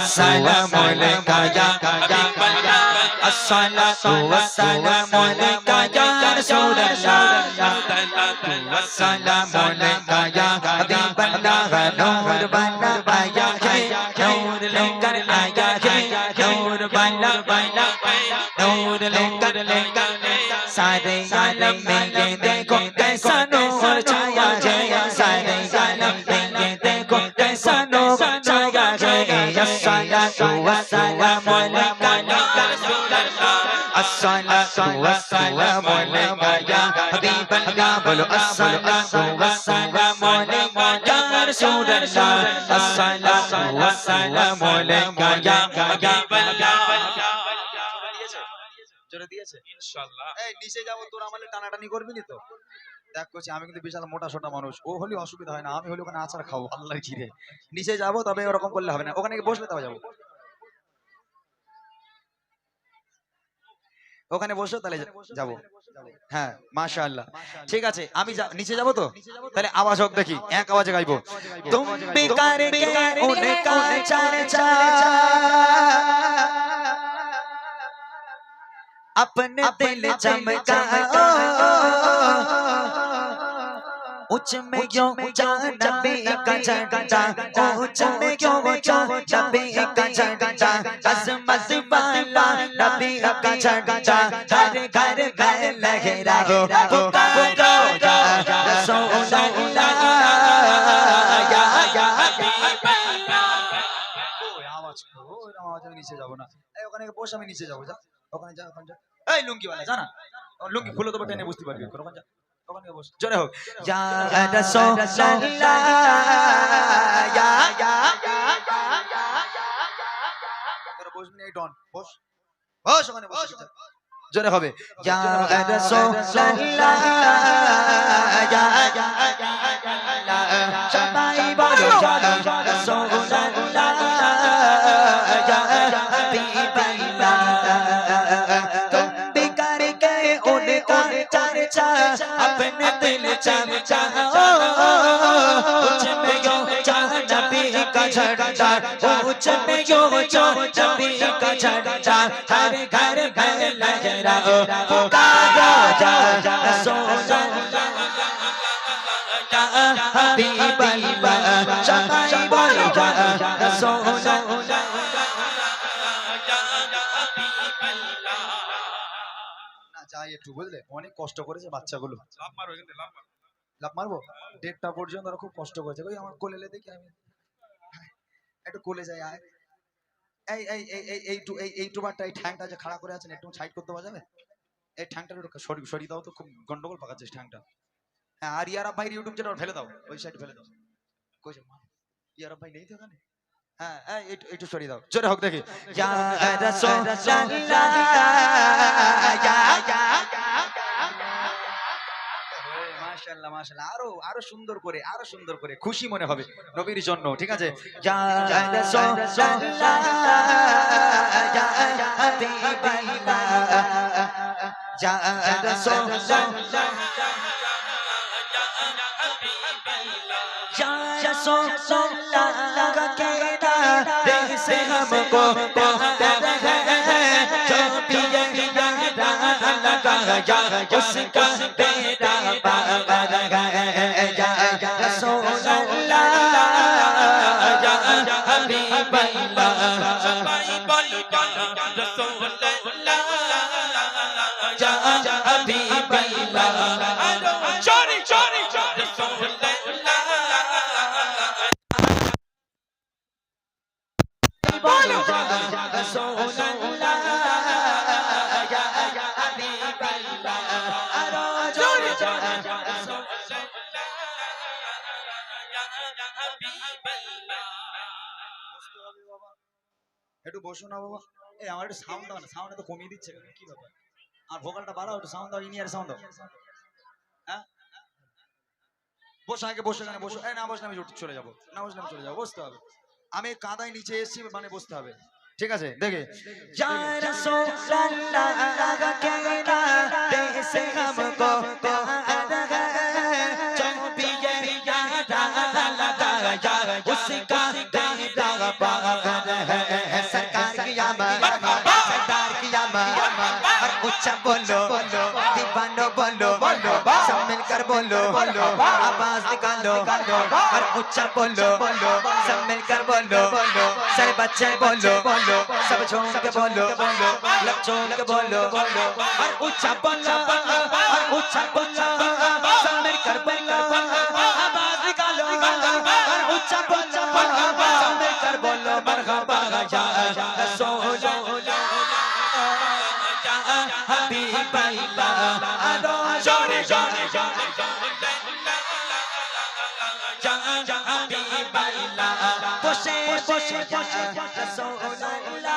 السلام عليك يا حبيب الله الصلاة والسلام عليك يا رسول الله السلام عليك يا حبيب الله نور بنا بايا نور لنكر آيا نور بنا بايا نور لنكر لنكر والسلام عليك يا رسول الله الصلاة والسلام عليك يا حبيب الله بولو الصلاة والسلام عليك يا رسول الله الصلاة والسلام عليك يا حبيب الله জোরে দিয়েছে ইনশাআল্লাহ এই নিচে যাবো তোর আমালে টানাটানি করবি নি তো দেখ করছি আমি কিন্তু বিশাল মোটা সোটা মানুষ ও হলে অসুবিধা হয় না আমি হলে ওখানে আচার খাবো আল্লাহর ঘিরে নিচে যাবো তবে ওরকম করলে হবে না ওখানে গিয়ে বসলে তবে যাবো ওখানে বসো তাহলে যা- যাবো হ্যাঁ মাশা আল্লাহ ঠিক আছে আমি যা- নিচে যাবো তো তাহলে আওয়াজ হোক দেখি এক আওয়াজে গাইবো तुम भी करके उनका चर्चा अपने दिल चमकाओ उच्च में क्यों ऊंचा नबी का झंडा उच्च में क्यों ऊंचा नबी का झंडा अजमत वाला नबी का झंडा हर घर घर लहराओ पुकारो या रसूल अल्लाह या या हबीब अल्लाह ওই আওয়াজ করো, ওই আওয়াজ আমি নিচে যাবো না এই ওখানে গিয়ে বস আমি নিচে যাবো যা ওখানে যা ওখানে যা এই লুঙ্গি वाला জানা লুঙ্গি খুলে দেবো টেনে বুঝতে পারবি ওখানে যা ওখানে গিয়ে বস জনে হোক যা হবে সবাই বলো चर्चा अपने दिल चमचा में यो नबी का झंडा उच्च में यो नबी का झंडा हर घर घर लहरा पुकारा जा या हबीब একটু বুঝলে? অনেক কষ্ট করেছে বাচ্চাগুলো। লাভ লাভ মারবো? দেড়টা পর্যন্ত ওরা খুব কষ্ট করেছে। ওই আমার কোলে দেখি আমি। একটু কোলে যাই আয়। এই এই এই এই এইটু এই এইটুবারটা এই ঠ্যাংটা যে খাড়া করে আছেন একটু সাইড করতে পারা যাবে এই ঠ্যাংটা একটু সরি সরি দাও তো খুব গন্ডগোল পাকাচ্ছে ঠ্যাংটা। হ্যাঁ আর ইয়ারা ভাই ইউটিউব চ্যানেল ফেলে দাও ওই সাইড ফেলে দাও। কইছে মা ইয়ারা ভাই নেই তো এখানে? আরও আরও সুন্দর করে আরও সুন্দর করে খুশি মনে হবে নবীর জন্য ঠিক আছে যা যা সো সো লা লা কে जैसे हमको कहता है जो पिया पिया लगाया उसका बेटा बाबा लगाया रसूल अल्लाह या हबीब अल्लाह सबाई बोल रसूल अल्लाह या हबीब अल्लाह একটু বসো না বাবা। এই আমার একটু সাউন্ড দাও না সাউন্ড তো কমিয়ে দিচ্ছে? কি ব্যাপার? আর ভোকালটা বাড়াও, একটু সাউন্ড দাও ইনিয়ার সাউন্ড দাও। হ্যাঁ? আগে বসো, এখানে বসো। না বসলে আমি চলে যাব। না বসলে আমি চলে যাব, বসতে হবে। আমি কাদায় নিচে এসেছি মানে বসতে হবে। ঠিক আছে? দেখে। या उसका दादा पागल है सरकार की सरकार की और उच्च बोलो दीवानो बोलो सब मिलकर बोलो आवाज निकालो और उच्च बोलो सब मिलकर बोलो सारे बच्चे बोलो सब झोंक बोलो लग झोंक बोलो और उच्च बोलो উচ্ছা বলা সামনের কারবালা আওয়াজ নিকালো উচ্ছা বলা সামনের কারবালা মারহাবা যা সোহলা যা হাবিবা আদো জোরে জোরে জোরে যা যা হাবিবা বসে বসে বসে সোহলা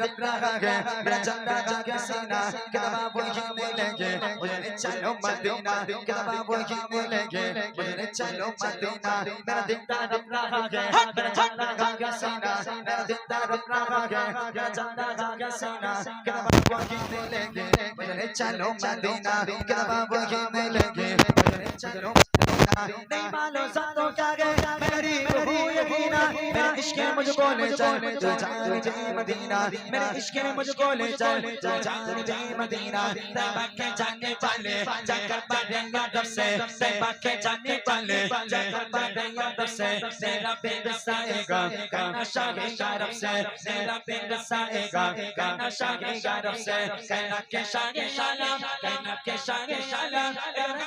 रहा है मेरा चंदा जागे सीना किताबा वही मिलेंगे मुझे चलो मदीना किताबा वही मिलेंगे मुझे चलो मदीना मेरा दिल तड़प रहा है मेरा चंदा जागे सीना मेरा दिल तड़प रहा है मेरा चंदा जागे सीना किताबा वही मिलेंगे मुझे चलो मदीना किताबा वही मिलेंगे मुझे चलो नहीं मानो सातों क्या गए मेरी बहू यकीना मेरे इश्क ने मुझको ले चल जो जान जे मदीना मेरे इश्क ने मुझको ले चल जो जान जे मदीना तैबा के जाने वाले जाकर पढ़ेंगे रब से तैबा के जाने वाले जाकर पढ़ेंगे रब से मेरा पेट साएगा कहना शाहेगा रब से मेरा पेट साएगा कहना शाहेगा रब से कहना के शागे शाला कहना के शागे शाला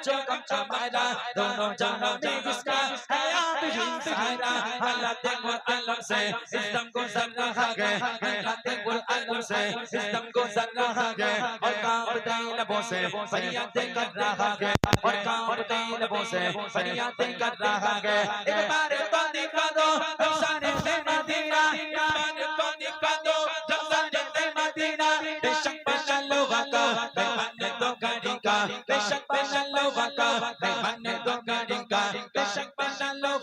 जो कम हमारा दोनों जानों में जिसका है आप ही सहारा हालात कुरान से सिस्टम को सर रहा है हालात कुरान से सिस्टम को सर रहा है और कांपते लबों से फरियादें कर रहा है और कांपते लबों से फरियादें कर रहा है एक बार तो दिखा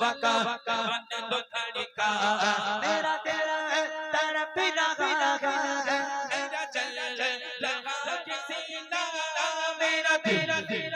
बाका बंद धड़ी का मेरा तेरा है तेरा बिना बिना मेरा चल लगा किसी ना मेरा तेरा तेरा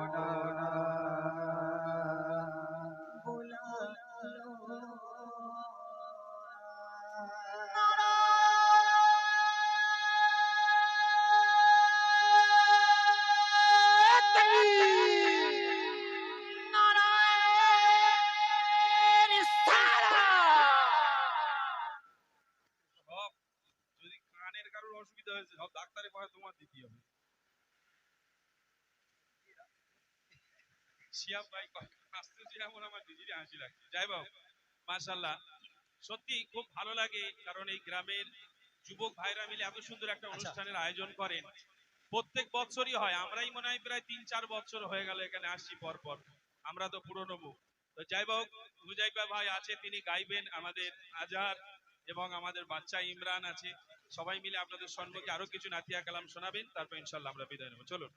অসুবিধা হয়েছে সব ডাক্তারে পরে তোমার দিতে হবে শিয়াব ভাই আমার নিজেরই হাসি লাগছে। যাই বাবু মাশাল্লাহ সত্যি খুব ভালো লাগে কারণ এই গ্রামের যুবক ভাইরা মিলে এত সুন্দর একটা অনুষ্ঠানের আয়োজন করেন। প্রত্যেক বছরই হয় আমরাই মনে হয় প্রায় তিন চার বছর হয়ে গেল এখানে আসছি পর পর আমরা তো পুরনো মুখ তো যাই হোক মুজাইবা ভাই আছে তিনি গাইবেন আমাদের আজহার এবং আমাদের বাচ্চা ইমরান আছে। সবাই মিলে আপনাদের সম্মুখে আরও কিছু নাতিয়া কালাম শোনাবেন তারপর ইনশাল্লাহ আমরা বিদায় নেব। চলুন।